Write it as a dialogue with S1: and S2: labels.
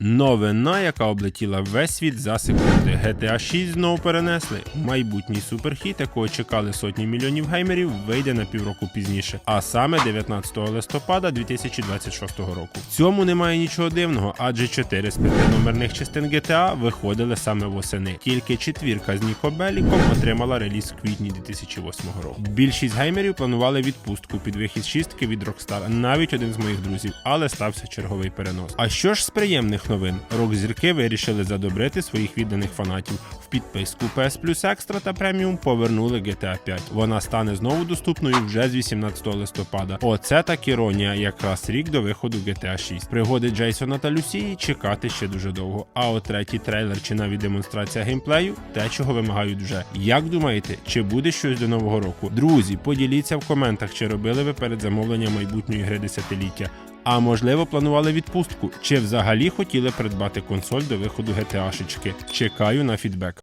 S1: Новина, яка облетіла весь світ за секунди. GTA 6 знову перенесли. Майбутній суперхіт, якого чекали сотні мільйонів геймерів, вийде на півроку пізніше, а саме 19 листопада 2026 року. В цьому немає нічого дивного, адже 4 з 5 номерних частин GTA виходили саме восени. Тільки четвірка з Ніко Беліком отримала реліз в квітні 2008 року. Більшість геймерів планували відпустку під вихід шістки від Rockstar, навіть один з моїх друзів, але стався черговий перенос. А що ж з приємних новин? Рок-зірки вирішили задобрити своїх відданих фанатів. В підписку PS Plus Extra та Premium повернули GTA 5. Вона стане знову доступною вже з 18 листопада. Оце так іронія, якраз рік до виходу GTA 6. Пригоди Джейсона та Люсії чекати ще дуже довго. А от третій трейлер чи навіть демонстрація геймплею те, чого вимагають вже. Як думаєте, чи буде щось до нового року? Друзі, поділіться в коментах, чи робили ви перед замовленням майбутньої гри десятиліття. А можливо, планували відпустку, чи взагалі хотіли придбати консоль до виходу GTA-шечки. Чекаю на фідбек.